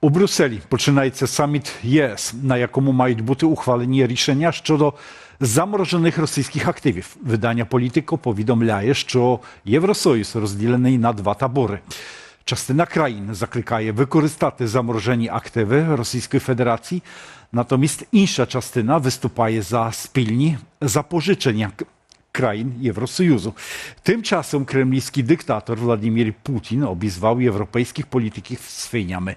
У Брюсселі починається саміт ЄС, на якому мають бути ухвалені рішення щодо заморожених російських активів. Видання Політико повідомляє, що Євросоюз розділений на два табори. Частина країн закликає використати заморожені активи Російської Федерації, натомість інша частина виступає за спільні запозичення країn Євросоюзу. Тим часом кремлівський диктатор Владимир Путін обізвав європейських політиків свинями.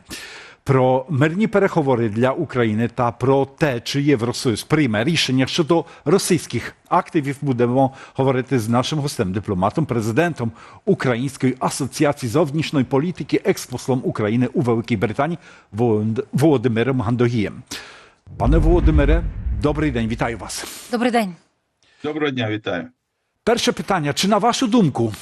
Про мирні переговори для України та про те, чи Євросоюз прийме рішення щодо російських активів, будемо говорити з нашим гостем, дипломатом, президентом Української асоціації зовнішньої політики, експослом України у Великій Британії Володимиром Гандогієм. Пане Володимире, добрий день, вітаю вас. Добрий день. Доброго дня, вітаю. Перше питання: чи на вашу думку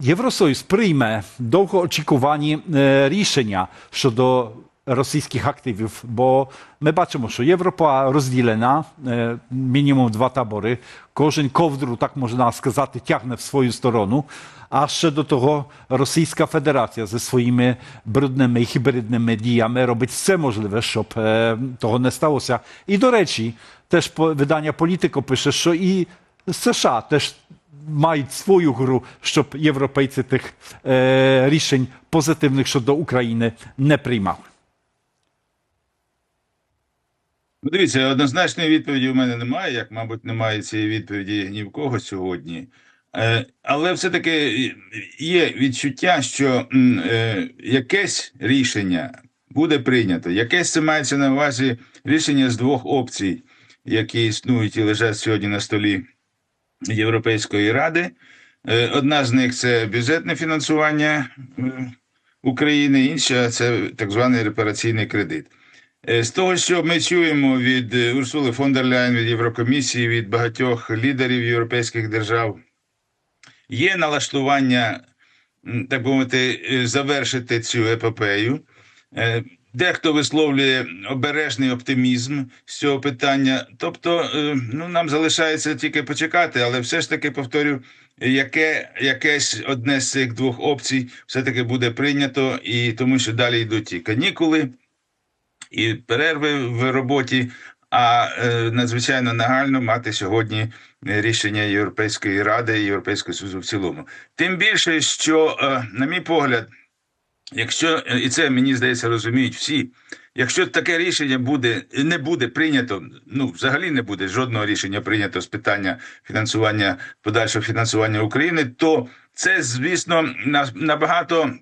Євросоюз прийме довгоочікувані е, рішення щодо російських активів? Бо ми бачимо, що Європа розділена, мінімум два табори. Кожен ковдру, так можна сказати, тягне в свою сторону. А ще до того Російська Федерація зі своїми брудними і гібридними діями робить все можливе, щоб того не сталося. І до речі, теж видання Політико пише, що і США теж мають свою гру, щоб європейці тих е, рішень позитивних щодо України не приймали. Ну, дивіться, однозначної відповіді у мене немає, як, мабуть, немає цієї відповіді ні в кого сьогодні. Е, але все-таки є відчуття, що е, якесь рішення буде прийнято. Якесь це мається на увазі рішення з двох опцій, які існують і лежать сьогодні на столі Європейської ради. Е, одна з них це бюджетне фінансування України, інша це так званий репараційний кредит. Е, З того, що ми чуємо від е, Урсули фон дер Ляйн, від Єврокомісії, від багатьох лідерів європейських держав, є налаштування, так би мовити, е, завершити цю епопею. Дехто висловлює обережний оптимізм з цього питання. Тобто, ну нам залишається тільки почекати, але все ж таки повторю, яке якесь одне з цих двох опцій все-таки буде прийнято, і тому що далі йдуть і канікули, і перерви в роботі. А е, надзвичайно нагально мати сьогодні е, рішення Європейської ради і Європейського Союзу в цілому. Тим більше, що, е, на мій погляд, якщо і це мені здається розуміють всі, якщо таке рішення буде не буде прийнято, ну взагалі не буде жодного рішення прийнято з питання фінансування подальшого фінансування України, то це звісно набагато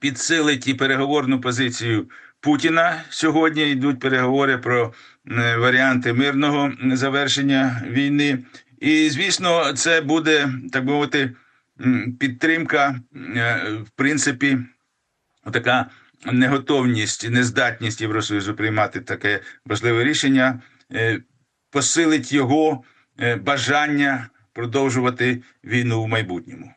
підсилить і переговорну позицію Путіна. Сьогодні йдуть переговори про е, варіанти мирного завершення війни. І звісно, це буде так би мовити підтримка, е, в принципі, така неготовність, нездатність Євросоюзу приймати таке важливе рішення, е, посилить його бажання продовжувати війну в майбутньому.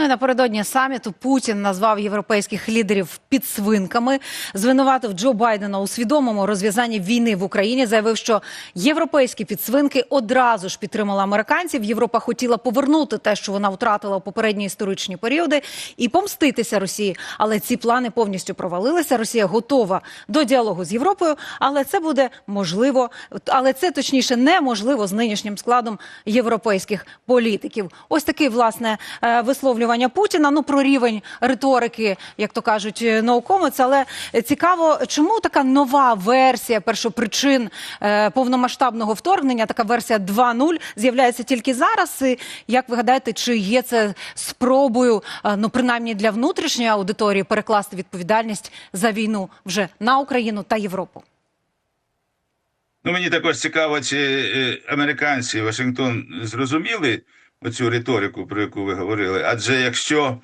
Ну і напередодні саміту Путін назвав європейських лідерів підсвинками, звинуватив Джо Байдена у свідомому розв'язанні війни в Україні. Заявив, що європейські підсвинки одразу ж підтримали американців. Європа хотіла повернути те, що вона втратила у попередні історичні періоди, і помститися Росії. Але ці плани повністю провалилися. Росія готова до діалогу з Європою, але це буде можливо, але це точніше неможливо з нинішнім складом європейських політиків. Ось такий власне е, висловлювання Путіна. Ну про рівень риторики, як то кажуть, е, науковець. Але цікаво, чому така нова версія першопричин е, повномасштабного вторгнення, така версія 2.0, з'являється тільки зараз. І як ви гадаєте, чи є це спробою, е, ну принаймні для внутрішньої аудиторії, перекласти відповідальність за війну вже на Україну та Європу? Ну, мені також цікаво, чи американці Вашингтон зрозуміли оцю риторику, про яку ви говорили. Адже якщо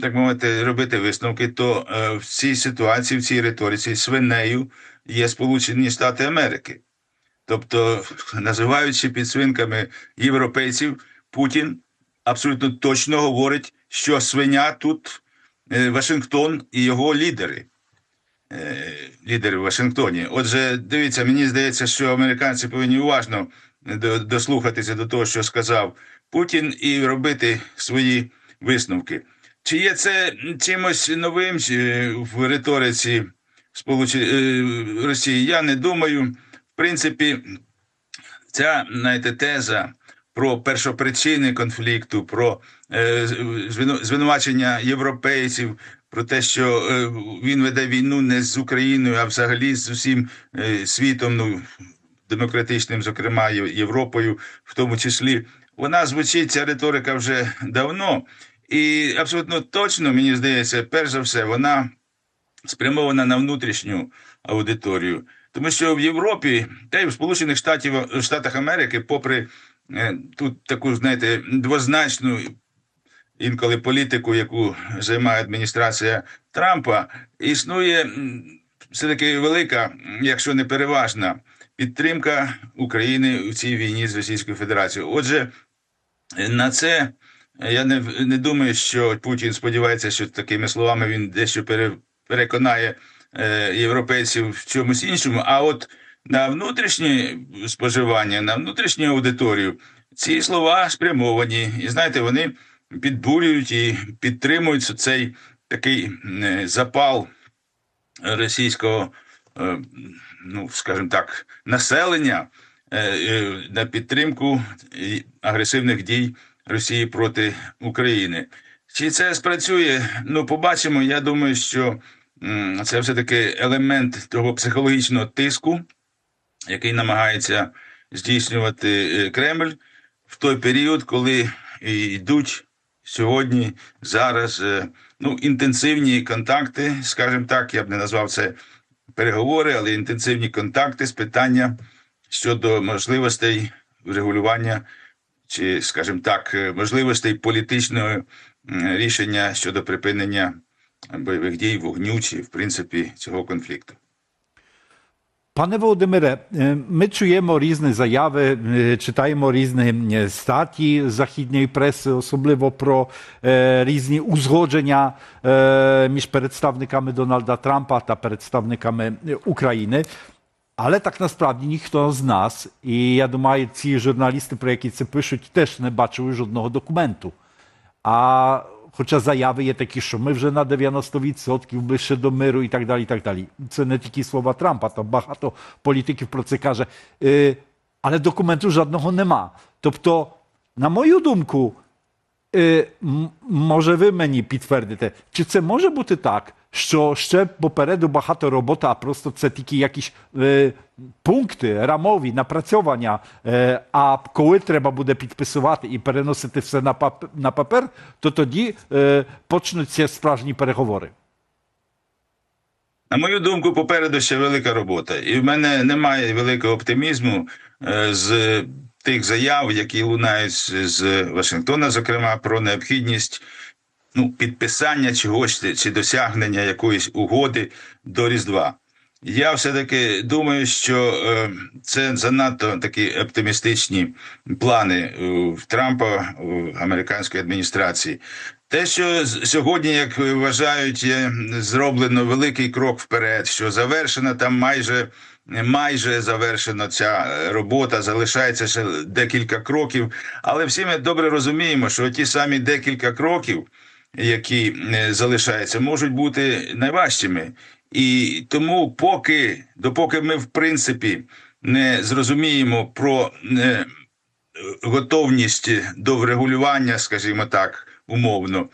так мовити робити висновки, то е, в цій ситуації, в цій риториці свинею є Сполучені Штати Америки. Тобто, називаючи підсвинками європейців, Путін абсолютно точно говорить, що свиня тут е, Вашингтон і його лідери е, лідери в Вашингтоні. Отже, дивіться, мені здається, що американці повинні уважно дослухатися до того, що сказав Путін, і робити свої висновки. Чи є це чимось новим е, в риториці е, Росії. Я не думаю. В принципі, ця знаєте, теза про першопричини конфлікту, про е, звину- звинувачення європейців, про те, що він веде війну не з Україною, а взагалі з усім світом, ну демократичним, зокрема Європою, в тому числі. Вона звучить ця риторика вже давно, і абсолютно точно мені здається, перш за все, вона спрямована на внутрішню аудиторію. Тому що в Європі та й в Сполучених Штатів, Штатах Америки, попри е, тут таку, знаєте, двозначну інколи політику, яку займає адміністрація Трампа, існує все-таки велика, якщо не переважна, підтримка України у цій війні з Російською Федерацією. Отже, на це е, я не, не думаю, що Путін сподівається, що такими словами він дещо пере, переконає е, європейців в чомусь іншому. А от на внутрішнє споживання, на внутрішню аудиторію ці слова спрямовані. І знаєте, вони підбурюють і підтримують цей такий е, запал російського, е, ну скажімо так, населення на підтримку агресивних дій Росії проти України. Чи це спрацює? Ну, побачимо. Я думаю, що це все-таки елемент того психологічного тиску, який намагається здійснювати е, Кремль в той період, коли йдуть сьогодні, зараз е, ну, інтенсивні контакти, скажімо так, я б не назвав це переговори, але інтенсивні контакти з питання щодо можливостей врегулювання чи, скажімо так, е, можливостей політичного рішення щодо припинення бойових дій, вогню чи, в принципі, цього конфлікту. Пане Володимире, е, ми чуємо різні заяви, е, читаємо різні статті західної преси, особливо про різні узгодження між представниками Дональда Трампа та представниками е, України. Але так насправді ніхто з нас, і я думаю, ці журналісти, про які це пишуть, теж не бачили жодного документу. А хоча заяви є такі, що ми вже на 90% ближче до миру і так далі. і так далі. Це не тільки слова Трампа, то багато політиків про це каже. Е, але документу жодного нема. Тобто, на мою думку, е, м- може ви мені підтвердите, чи це може бути так, що ще попереду багато роботи, а просто це тільки якісь е, пункти рамові, напрацьовання, е, а коли треба буде підписувати і переносити все на, пап- на папер, то тоді е, почнуться справжні переговори. На мою думку, попереду ще велика робота, і в мене немає великого оптимізму е, з тих заяв, які лунають з- Вашингтона, зокрема про необхідність ну, підписання чогось чи досягнення якоїсь угоди до Різдва. Я все-таки думаю, що е, це занадто такі оптимістичні плани е, в Трампа в американської адміністрації. Те, що сьогодні, як вважають, є зроблено великий крок вперед, що завершена там майже майже завершена ця робота, залишається ще декілька кроків. Але всі ми добре розуміємо, що ті самі декілька кроків, які е, залишаються, можуть бути найважчими. І тому, поки допоки ми в принципі не зрозуміємо про е, готовність до врегулювання, скажімо так, умовно,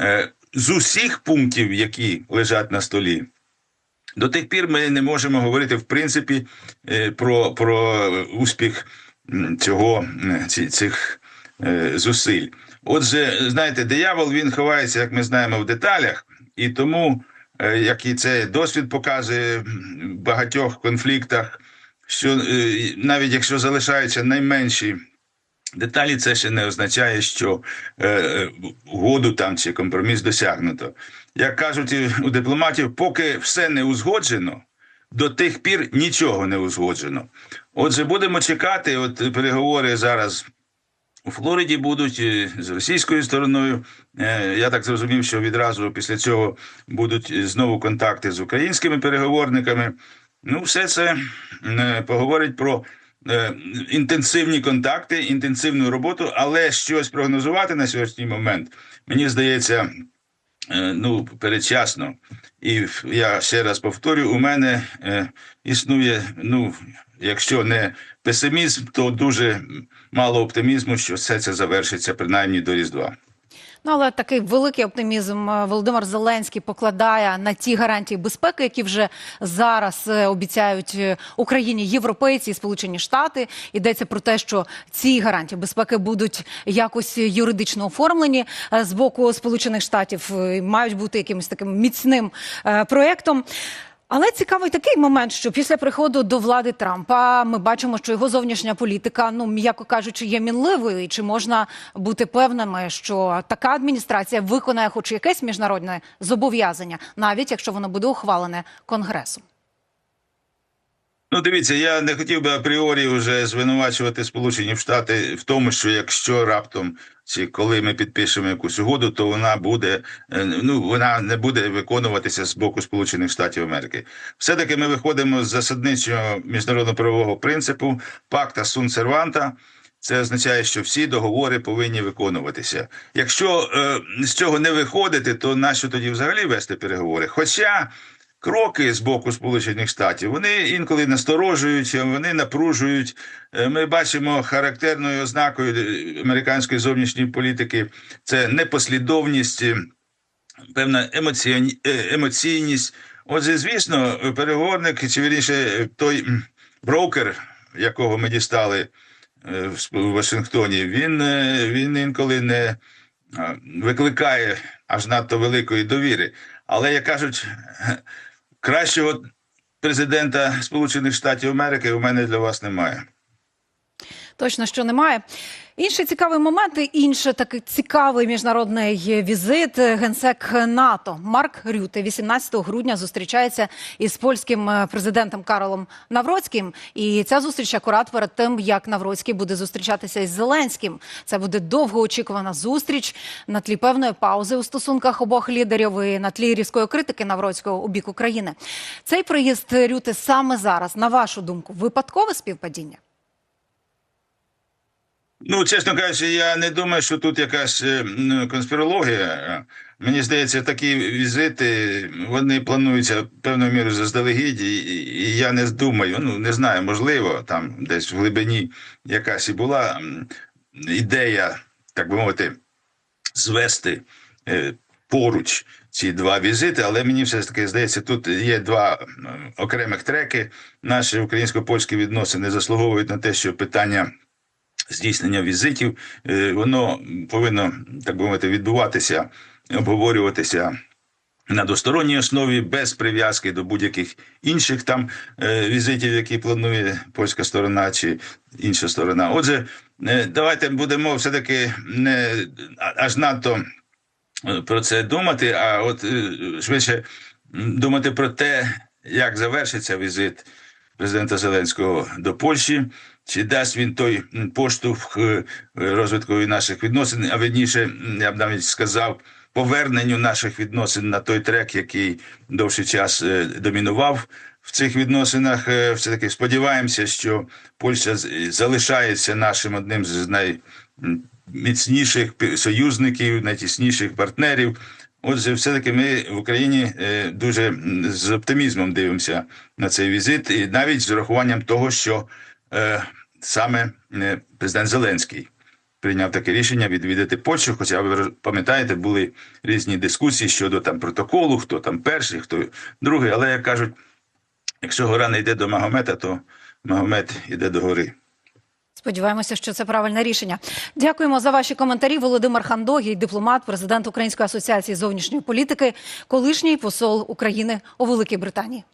е, з усіх пунктів, які лежать на столі, до тих пір ми не можемо говорити в принципі про, про успіх цього цих зусиль. Отже, знаєте, диявол він ховається, як ми знаємо, в деталях, і тому, е, як і це досвід показує в багатьох конфліктах, що е, навіть якщо залишаються найменші деталі, це ще не означає, що е, угоду там чи компроміс досягнуто. Як кажуть у дипломатів, поки все не узгоджено, до тих пір нічого не узгоджено. Отже, будемо чекати. От переговори зараз у Флориді будуть е, з російською стороною. Е, Я так зрозумів, що відразу після цього будуть е, знову контакти з українськими переговорниками. Ну, все це поговорить про інтенсивні контакти, інтенсивну роботу, але щось прогнозувати на сьогоднішній момент, мені здається, ну, передчасно. І я ще раз повторю: у мене існує, ну, якщо не песимізм, то дуже мало оптимізму, що все це завершиться принаймні до Різдва. Ну, але такий великий оптимізм е, Володимир Зеленський покладає на ті гарантії безпеки, які вже зараз е, обіцяють е, Україні європейці і Сполучені Штати. Йдеться про те, що ці гарантії безпеки будуть якось юридично оформлені з боку Сполучених Штатів, мають бути якимось таким міцним проєктом. Але цікавий такий момент, що після приходу до влади Трампа ми бачимо, що його зовнішня політика, ну м'яко кажучи, є мінливою. І чи можна бути певними, що така адміністрація виконає хоч якесь міжнародне зобов'язання, навіть якщо воно буде ухвалене конгресом? Ну, дивіться, я не хотів би апріорі вже звинувачувати Сполучені Штати в тому, що якщо раптом чи коли ми підпишемо якусь угоду, то вона буде е, ну вона не буде виконуватися з боку Сполучених Штатів Америки. Все таки ми виходимо з засадничого міжнародно правового принципу пакта сун серванта. Це означає, що всі договори повинні виконуватися. Якщо е, з цього не виходити, то нащо тоді взагалі вести переговори? Хоча кроки з боку Сполучених Штатів вони інколи насторожують, вони напружують. Е, Ми бачимо характерною ознакою е, американської зовнішньої політики це непослідовність, е, певна емоційність. Отже, звісно, переговорник, чи вірніше, той брокер, якого ми дістали в Вашингтоні, він, він інколи не викликає аж надто великої довіри. Але як кажуть, кращого президента Сполучених Штатів Америки у мене для вас немає. Точно що немає. Інший цікавий момент, інше такий цікавий міжнародний візит. Генсек НАТО Марк Рюте 18 грудня зустрічається із польським е, президентом Карлом Навроцьким. І ця зустріч акурат перед тим, як Навроцький буде зустрічатися із Зеленським. Це буде довгоочікувана зустріч на тлі певної паузи у стосунках обох лідерів і на тлі різкої критики Навроцького у бік України. Цей приїзд Рюте саме зараз, на вашу думку, випадкове співпадіння? Ну, чесно кажучи, я не думаю, що тут якась е, конспірологія. Мені здається, такі візити вони плануються певною мірою заздалегідь, і, я не думаю, ну не знаю, можливо, там десь в глибині якась і була ідея, так би мовити, звести е, поруч ці два візити, але мені все ж таки здається, тут є два окремих треки. Наші українсько-польські відносини заслуговують на те, що питання здійснення візитів, е, воно повинно так би мовити відбуватися, обговорюватися. На двосторонній основі без прив'язки до будь-яких інших там е, візитів, які планує польська сторона чи інша сторона. Отже, е, давайте будемо все-таки не аж надто про це думати, а от швидше думати про те, як завершиться візит президента Зеленського до Польщі, чи дасть він той поштовх е, розвитку наших відносин, а верніше, я б навіть сказав, поверненню наших відносин на той трек, який довший час е, домінував в цих відносинах. Е, Все таки сподіваємося, що Польща залишається нашим одним з найміцніших союзників, найтісніших партнерів. Отже, все-таки ми в Україні дуже з оптимізмом дивимося на цей візит, і навіть з урахуванням того, що саме е, президент Зеленський прийняв таке рішення відвідати Польщу. Хоча ви пам'ятаєте, були різні дискусії щодо там протоколу, хто там перший, хто другий. Але як кажуть, якщо гора не йде до Магомета, то Магомет йде до гори. Сподіваємося, що це правильне рішення. Дякуємо за ваші коментарі. Володимир Хандогій, дипломат, президент Української асоціації зовнішньої політики, колишній посол України у Великій Британії.